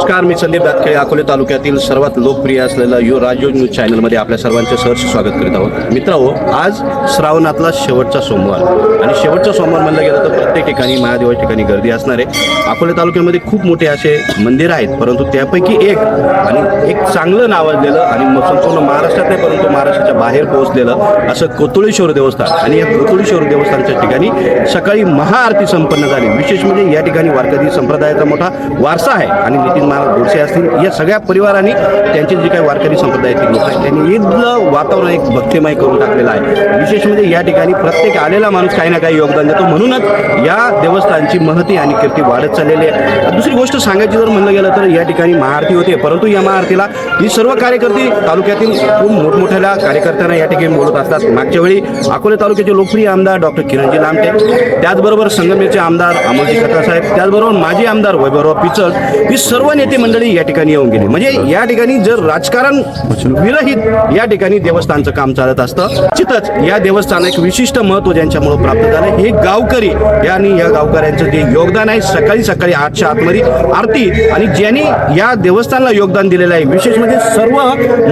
नमस्कार मी संदीप दातखेळे अकोले तालुक्यातील सर्वात लोकप्रिय असलेलं यो राजो न्यूज चॅनलमध्ये आपल्या सर्वांचे सहर्ष स्वागत करीत आहोत. मित्रांनो आज श्रावणातला शेवटचा सोमवार आणि शेवटचा सोमवार म्हणलं गेलं तर प्रत्येक ठिकाणी महादेवाच्या ठिकाणी गर्दी असणार आहे अकोले तालुक्यामध्ये खूप मोठे असे मंदिर आहेत परंतु त्यापैकी एक आणि एक चांगलं नावाजलेलं आणि संपूर्ण महाराष्ट्रात नाही परंतु महाराष्ट्राच्या बाहेर पोहोचलेलं असं कोतुळेश्वर देवस्थान. आणि या कोतुळेश्वर देवस्थानच्या ठिकाणी सकाळी महाआरती संपन्न झाली. विशेष म्हणजे या ठिकाणी वारकरी संप्रदायाचा मोठा वारसा आहे आणि नितीन महाराज गोडसे असतील. या सगळ्या परिवारांनी त्यांचे जे काही वारकरी संप्रदायातील लोक आहेत त्यांनी इथलं वातावरण एक भक्तिमय करून टाकलेलं आहे. विशेष म्हणजे या ठिकाणी प्रत्येक आलेला माणूस काही ना काही योगदान देतो. म्हणूनच या देवस्थानची महती आणि कीर्ती वाढत चाललेली आहे. दुसरी गोष्ट सांगायची जर म्हणलं गेलं तर या ठिकाणी महाआरती होते. परंतु या महाआरतीला ही सर्व कार्यकर्ते तालुक्यातील खूप मोठमोठ्या कार्यकर्त्यांना या ठिकाणी बोलत असतात. मागच्या वेळी अकोले तालुक्याचे लोकप्रिय आमदार डॉक्टर किरणजी लामटे त्याचबरोबर संगमेचे आमदार अमोलजी साहेब त्याचबरोबर माजी आमदार वैभवराव पिचड ही सर्व नेते मंडळी या ठिकाणी येऊन गेली. म्हणजे या ठिकाणी जर राजकारण विरहित या ठिकाणी देवस्थानचं काम चालत असतं निश्चितच या देवस्थान एक विशिष्ट महत्त्व ज्यांच्यामुळे प्राप्त झालं. हे गावकरी यांनी या गावकऱ्यांचं जे योगदान आहे सकाळी सकाळी आठच्या आतमध्ये आरती आणि ज्यांनी या देवस्थानला योगदान दिलेलं आहे विशेष म्हणजे सर्व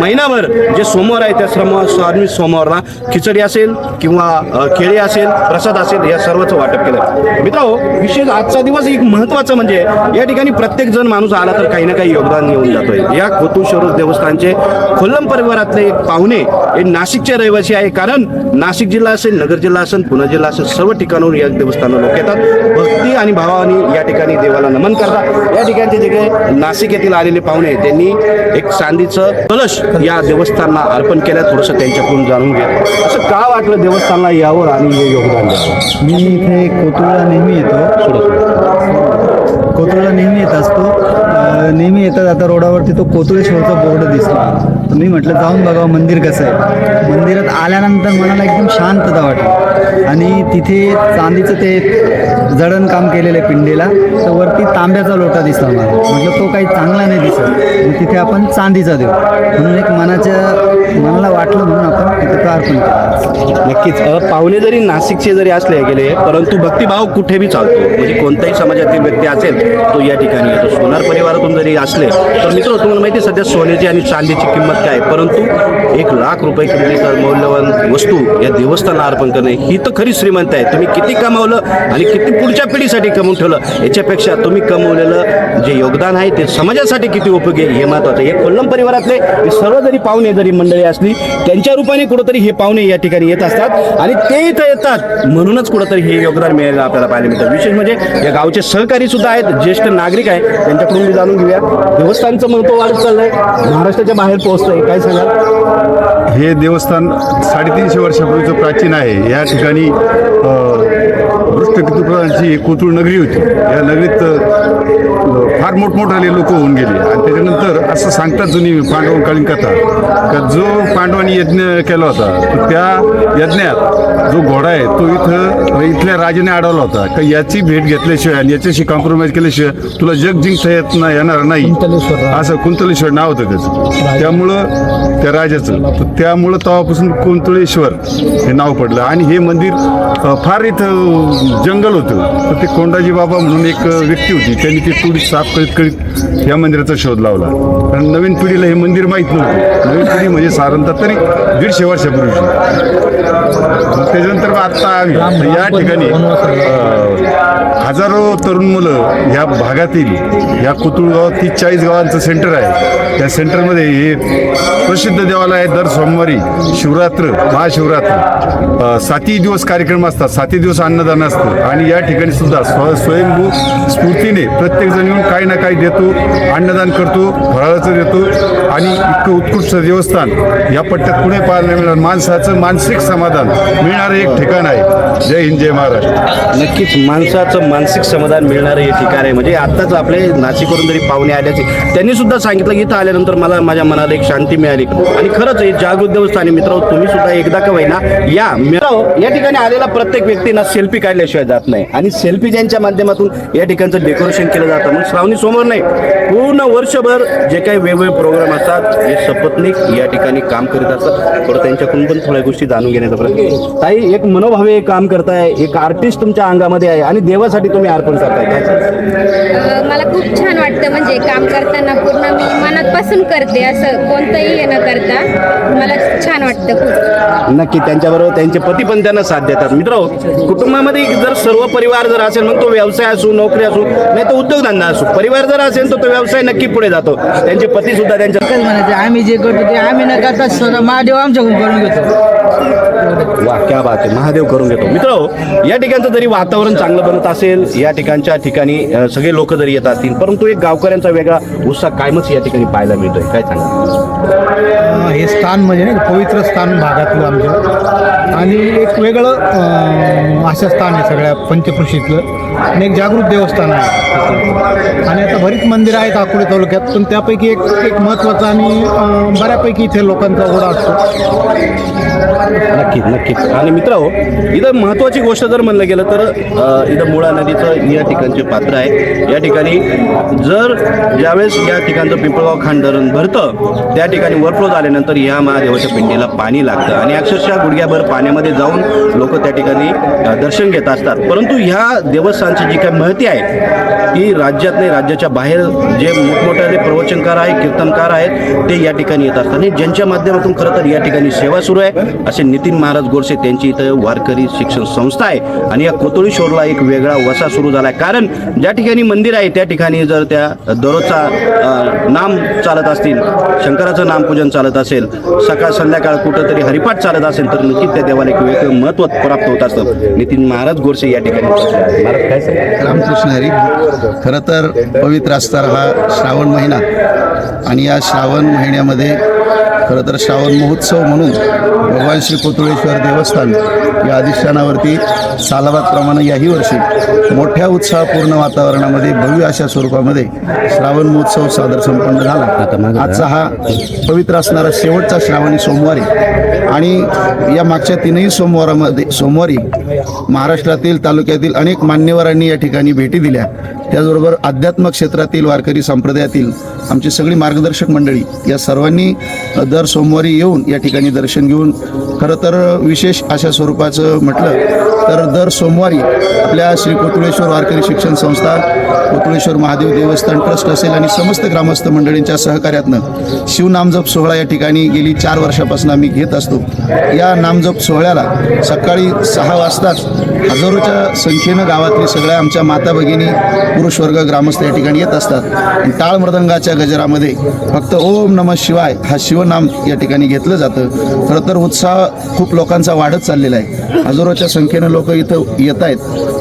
महिनाभर जे सोमवार आहे त्या श्रम स्वामी सोमवारला खिचडी असेल किंवा अ, केळी असेल प्रसाद असेल या सर्वचं वाटप केलं. मित्रांनो विशेष आजचा दिवस एक महत्वाचं म्हणजे या ठिकाणी प्रत्येक जण माणूस आला तर काही ना काही योगदान येऊन जातोय. या खोतुश्वर देवस्थानचे खोल्लम परिवारातले एक पाहुणे हे नाशिकचे रहिवासी आहे. कारण नाशिक जिल्हा असेल नगर जिल्हा असेल पुणे जिल्हा असेल सर्व ठिकाणाहून या देवस्थानाला लोक येतात. भक्ती आणि भावाने या ठिकाणी देवाला नमन करतात. या ठिकाणचे जे काही नाशिक येथील आलेले पाहुणे त्यांनी एक चांदीचं कलश या देवस्थानाला अर्पण केलं. थोडंसं त्यांच्याकडून जाणून घ्या असं का वाटलं देवस्थानाला यावं आणि हे योगदान द्यावं? मी इथे कोथरूडला नेहमी येतो. कोथरूडला नेहमी येत असतो. अं, येता जाता रोडावरती तो कोतुळेश्वरचा बोर्ड दिसला. तर मी म्हटलं जाऊन बघावं मंदिर कसं आहे? मंदिरात आल्यानंतर मनाला एकदम शांतता वाटली. आणि तिथे चांदीचं ते जडण काम केलेलं आहे पिंडीला. तर वरती तांब्याचा लोटा दिसला मला. म्हटलं तो काही चांगला नाही दिसत. तिथे आपण चांदीचा देऊ. म्हणून एक मनाच्या मनाला वाटलं म्हणून आपण तिथे तो अर्पण केला. नक्कीच. पाहुणे जरी नाशिकचे जरी असले गेले परंतु भक्तिभाव कुठे बी चालतो. म्हणजे कोणत्याही समाजातील व्यक्ती असेल तो या ठिकाणी येतो. सोनार परिवारातून जरी असले तर मित्र तुम्हाला माहिती आहे सध्या सोन्याची आणि चांदीची किंमत काय आहे? परंतु एक लाख रुपये किमतीचा मौल्यवान वस्तू या देवस्थानाला अर्पण करणे ही तर खरी श्रीमंत आहे. तुम्ही किती कमावलं आणि किती पुढच्या पिढीसाठी कमवून ठेवलं याच्यापेक्षा तुम्ही कमवलेलं जे योगदान आहे ते समाजासाठी किती उपयोगी हे महत्त्वाचं आहे. हे कोल्लम परिवारातले हे सर्व जरी पाहुणे जरी मंडळी असली त्यांच्या रूपाने कुठंतरी हे पाहुणे या ठिकाणी येत असतात आणि ते इथं येतात. म्हणूनच कुठंतरी हे योगदान मिळेल आपल्याला पाहायला मिळतं. विशेष म्हणजे या गावचे सहकारी सुद्धा आहेत ज्येष्ठ नागरिक आहेत त्यांच्याकडून मी जाणून घेऊया. देवस्थानचं महत्त्व वाढत चाललंय. महाराष्ट्राच्या बाहेर पोहोचतंय. काय सांगाल? हे देवस्थान साडेतीनशे वर्षापूर्वीचं प्राचीन आहे. या ठिकाणी uh, वृष्टपितृप्रधानची कोथरूड नगरी होती. या नगरीत फार मोठमोठाले लोक होऊन गेले. आणि त्याच्यानंतर असं सांगतात जुनी पांडवकालीन कथा. का जो पांडवांनी यज्ञ केला होता तर त्या यज्ञात जो घोडा आहे तो इथं इथल्या राजाने अडवला होता. का याची भेट घेतल्याशिवाय आणि याच्याशी कॉम्प्रोमाइज केल्याशिवाय तुला जग जिंकता येत ना येणार नाही. असं कुंतलेश्वर नाव होतं त्याचं. त्यामुळं त्या राजाचं तर त्यामुळं तेव्हापासून कुंतळेश्वर हे नाव पडलं. आणि हे मंदिर फार इथं जंगल होतं. तर ते कोंडाजी बाबा म्हणून एक व्यक्ती होती. त्यांनी ते तुडी साफ करीत करीत या मंदिराचा शोध लावला. कारण नवीन पिढीला हे मंदिर माहीत नव्हतं. नवीन पिढी म्हणजे साधारणतः तरी दीडशे वर्षापूर्वीची मग त्याच्यानंतर मग आत्ता आम्ही या ठिकाणी हजारो तरुण मुलं ह्या भागातील या कुतुळ गावात तीस चाळीस गावांचं सेंटर आहे. त्या सेंटरमध्ये हे प्रसिद्ध देवालय आहे. दर सोमवारी शिवरात्र महाशिवरात्र सातही दिवस कार्यक्रम असतात. सातही दिवस अन्नदान असतं. आणि या ठिकाणी सुद्धा स्व स्वयंभू स्फूर्तीने प्रत्येकजण येऊन काही ना काही देतो अन्नदान करतो फराळाचं देतो आणि इतकं उत्कृष्ट देवस्थान या पट्ट्यात कुठे पाहायला मिळणार. माणसाचं मानसिक समाधान मिळणारं एक ठिकाण आहे. जय हिंद जय महाराष्ट्र. नक्कीच माणसाचं मानसिक समाधान मिळणारं हे ठिकाण आहे. म्हणजे आत्ताच आपले नाशिकवरून जरी पाहुणे आल्याचे त्यांनी सुद्धा सांगितलं की इथं आल्यानंतर मला माझ्या मनाला एक शांती मिळाली. आणि खरंच हे जागृत देवस्थान मित्र तुम्ही सुद्धा एकदा का होईना या मित्र या ठिकाणी आलेला प्रत्येक व्यक्तीना सेल्फी काढल्याशिवाय जात नाही. आणि सेल्फी ज्यांच्या माध्यमातून या ठिकाणचं डेकोरेशन केलं जातं. म्हणून श्रावणी समोर नाही पूर्ण वर्षभर जे काही वेगवेगळे प्रोग्राम असतात हे सपत्निक या ठिकाणी काम करीत असतात. तर त्यांच्याकडून पण थोड्या गोष्टी जाणून घेण्याचा प्रयत्न ताई एक मनोभावे काम करताय एक आर्टिस्ट तुमच्या अंगामध्ये आहे आणि देवासाठी तुम्ही अर्पण करताय. काय मला खूप छान वाटतं म्हणजे काम करताना पूर्ण मी मनापासून करते असं कोणतंही हे न करता मला छान वाटतं खूप. नक्की त्यांच्याबरोबर त्यांचे पती पण त्यांना साथ देतात. मित्र कुटुंबामध्ये जर सर्व परिवार जर असेल मग तो व्यवसाय असो नोकरी असो नाही तर उद्योगधंदा असो परिवार जर असेल तर तो व्यवसाय नक्की पुढे जातो. त्यांचे पती सुद्धा त्यांच्या आम्ही जे करतो ते आम्ही न करता सर महादेव आमच्याकडून करून घेतो. वा क्या बात आहे. महादेव करून घेतो. मित्र या ठिकाणचं जरी वातावरण चांगलं बनत असेल या ठिकाणच्या ठिकाणी सगळे लोक जरी येत असतील परंतु एक गावकऱ्यांचा वेगळा उत्साह कायमच या ठिकाणी पाहायला मिळतोय. काय सांगा हे स्थान म्हणजे नाही का, पवित्र स्थान भागातलं आमच्या आणि एक वेगळं असं स्थान आहे सगळ्या पंचकृषीतलं. आणि एक जागृत देवस्थान आहे. आणि आता बरीच मंदिरं आहेत अकोले तालुक्यात पण त्यापैकी एक एक महत्त्वाचं आणि बऱ्यापैकी इथे लोकांचा ओढा असतो. नक्कीच नक्कीच. आणि मित्र हो इथं महत्वाची गोष्ट जर म्हणलं गेलं तर अ, इथं मुळा नदीचं या ठिकाणचे पात्र आहे. या ठिकाणी जर ज्यावेळेस या ठिकाणचं पिंपळगाव खांड धरण भरतं त्या ठिकाणी वरफ्लो झाल्यानंतर या महादेवाच्या पिंडीला पाणी लागतं. आणि अक्षरशः गुडघ्याभर पाण्यामध्ये जाऊन लोक त्या ठिकाणी अ, दर्शन घेत असतात. परंतु ह्या देवस्थानची जी काही महती आहे ती राज्यात नाही राज्याच्या बाहेर जे मोठमोठे प्रवचनकार आहे कीर्तनकार आहेत ते या ठिकाणी येत असतात. आणि ज्यांच्या माध्यमातून खरं तर या ठिकाणी सेवा सुरू आहे असे नितीन महाराज गोडसे त्यांची इथं वारकरी शिक्षण संस्था आहे. आणि या कोतोळी शोरला एक वेगळा वसा सुरू झाला आहे कारण ज्या ठिकाणी मंदिर आहे त्या ठिकाणी जर त्या दररोजचा नाम चालत असतील शंकराचं नामपूजन चालत असेल सकाळ संध्याकाळ कुठंतरी हरिपाठ चालत असेल तर नक्कीच त्या देवाला एक वेगळं महत्त्व प्राप्त होत असतं. नितीन महाराज गोडसे या ठिकाणी रामकृष्ण हरी. खरं तर पवित्र असणार हा श्रावण महिना. आणि या श्रावण महिन्यामध्ये खरं तर श्रावण महोत्सव म्हणून भगवान श्री कोतुळेश्वर देवस्थान या अधिष्ठानावरती सालाबादप्रमाणे याही वर्षी मोठ्या उत्साहपूर्ण वातावरणामध्ये भव्य अशा स्वरूपामध्ये श्रावण महोत्सव सादर संपन्न झाला. आजचा हा पवित्र असणारा शेवटचा श्रावणी सोमवारी आणि या मागच्या तीनही सोमवारामध्ये सोमवारी महाराष्ट्रातील तालुक्यातील अनेक मान्यवरांनी या ठिकाणी भेटी दिल्या. त्याचबरोबर अध्यात्म क्षेत्रातील वारकरी संप्रदायातील आमची सगळी मार्गदर्शक मंडळी या सर्वांनी दर सोमवारी येऊन या ठिकाणी दर्शन घेऊन खरं तर विशेष अशा स्वरूपाचं म्हटलं तर दर सोमवारी आपल्या श्री कोतुळेश्वर वारकरी शिक्षण संस्था कोतुळेश्वर महादेव देवस्थान ट्रस्ट असेल आणि समस्त ग्रामस्थ मंडळींच्या सहकार्यातनं शिवनामजप सोहळा या ठिकाणी गेली चार वर्षापासून आम्ही घेत असतो. या नामजप सोहळ्याला सकाळी सहा वाजताच हजारोच्या संख्येनं गावातली सगळ्या आमच्या माता भगिनी पुरुष वर्ग ग्रामस्थ या ठिकाणी येत असतात. आणि टाळ मृदंगाच्या गजरामध्ये फक्त ओम नम शिवाय हा शिवनाम या ठिकाणी घेतलं जातं. खरं तर उत्साह खूप लोकांचा वाढत चाललेला आहे. हजारोच्या संख्येनं लोक इथं येत आहेत.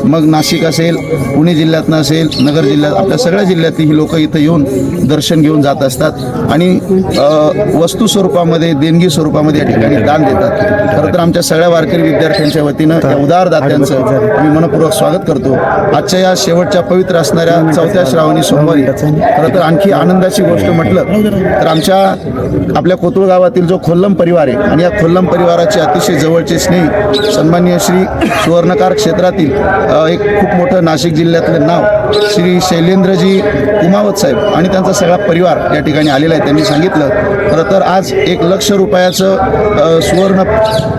मग नाशिक असेल पुणे जिल्ह्यातनं असेल नगर जिल्ह्यात आपल्या सगळ्या जिल्ह्यातली ही लोक इथं येऊन दर्शन घेऊन जात असतात आणि वस्तू स्वरूपामध्ये देणगी स्वरूपामध्ये या ठिकाणी दान देतात. खरं तर आमच्या सगळ्या वारकरी विद्यार्थ्यांच्या वतीनं त्या उदार दात्यांचं मी मनपूर्वक स्वागत करतो. आजच्या या शेवटच्या पवित्र असणाऱ्या चौथ्या श्रावणी सोमवारी खरं तर आणखी आनंदाची गोष्ट म्हटलं तर आमच्या आपल्या कोतुळ गावातील जो खोल्लम परिवार आहे आणि या खोल्लम परिवाराचे अतिशय जवळचे स्नेही सन्माननीय श्री सुवर्णकार क्षेत्रातील एक खूप मोठं नाशिक जिल्ह्यातलं नाव श्री शैलेंद्रजी कुमावत साहेब आणि त्यांचा सगळा परिवार या ठिकाणी आलेला आहे. त्यांनी सांगितलं खरं तर आज एक लक्ष रुपयाचं सुवर्ण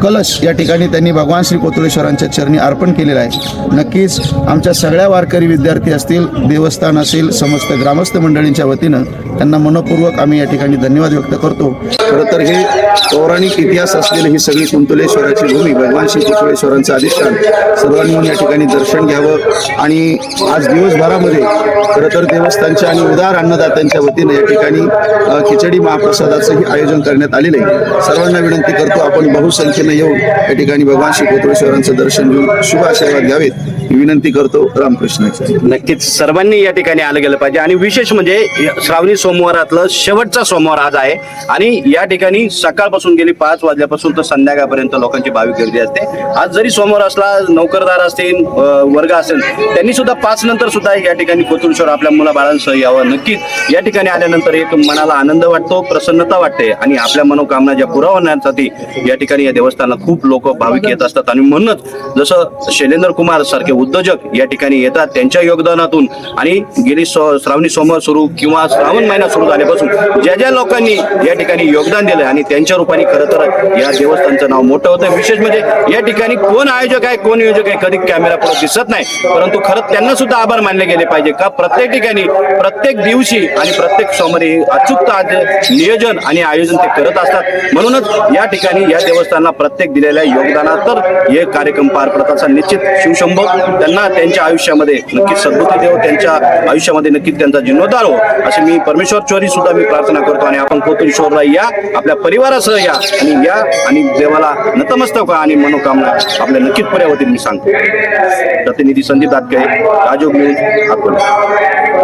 कलश या ठिकाणी त्यांनी भगवान श्री कोतुळेश्वरांच्या चरणी अर्पण केलेलं आहे. नक्कीच आमच्या सगळ्या वारकरी विद्यार्थी असतील देवस्थान असेल समस्त ग्रामस्थ मंडळींच्या वतीनं त्यांना मनपूर्वक आम्ही या ठिकाणी धन्यवाद व्यक्त करतो. खरं तर हे पौराणिक इतिहास असलेली ही सगळी कुंतलेश्वराची भूमी भगवान श्री कुंतलेश्वरांचं अधिष्ठान सर्वांनी या ठिकाणी दर्शन घ्यावं. आणि आज दिवसभरामध्ये खरं तर देवस्थानच्या आणि उदार अन्नदात्यांच्या वतीनं या ठिकाणी खिचडी महाप्रसादाचंही आयोजन करण्यात आलेलं आहे. सर्वांना विनंती करतो आपण बहुसंख्येनं येऊन या ठिकाणी भगवान श्री कोतळेश्वरांचं दर्शन घेऊन शुभ आशीर्वाद घ्यावेत. विनंती करतो रामकृष्ण नक्कीच. सर्वांनी या ठिकाणी आलं गेलं पाहिजे. आणि विशेष म्हणजे श्रावणी सोमवारातलं शेवटचा सोमवार आज आहे. आणि या ठिकाणी सकाळपासून गेली पाच वाजल्यापासून तर संध्याकाळपर्यंत लोकांची भाविक गर्दी असते. आज जरी सोमवार असला नोकरदार असतील वर्ग असेल त्यांनी सुद्धा पाच नंतर सुद्धा या ठिकाणी कोथुळेश्वर आपल्या मुलाबाळांसह यावं. नक्कीच. या ठिकाणी आल्यानंतर एक मनाला आनंद वाटतो प्रसन्नता वाटते. आणि आपल्या मनोकामना ज्या पुरा होण्यासाठी या ठिकाणी या देवस्थानाला खूप लोक भाविक येत असतात. आणि म्हणूनच जसं शैलेंद्र कुमार सारखे उद्योजक या ठिकाणी येतात. त्यांच्या योगदानातून आणि गेली सो- श्रावणी सोमवार सुरू किंवा श्रावण महिना सुरू झाल्यापासून ज्या ज्या लोकांनी या ठिकाणी योगदान दिलं आणि त्यांच्या रूपाने खरं तर या देवस्थानचं नाव मोठं होतं. विशेष म्हणजे या ठिकाणी कोण आयोजक आहे कोण योजक आहे कधी कॅमेरा पुढे दिसत नाही. परंतु खरं त्यांना सुद्धा आभार मानले गेले पाहिजे का? प्रत्येक ठिकाणी प्रत्येक दिवशी आणि प्रत्येक सोमवारी अचूकता नियोजन आणि आयोजन ते करत असतात. म्हणूनच या ठिकाणी या देवस्थानाला प्रत्येक दिलेल्या योगदानात तर हे कार्यक्रम पार पडत असा निश्चित शिवशंभो. त्यांना त्यांच्या आयुष्यामध्ये नक्कीच सद्बुद्धी देव त्यांच्या आयुष्यामध्ये नक्कीच त्यांचा जीर्णोद्धार हो अशी मी परमेश्वर चोरी सुद्धा मी प्रार्थना करतो आणि आपण कोतुरीश्वरला या आपल्या परिवारासह या आणि या आणि देवाला नतमस्तक आणि मनोकामना आपल्या नक्कीच पुऱ्या होतील मी सांगतो. प्रतिनिधी संदीप दातके राजोग न्यूज अकोला.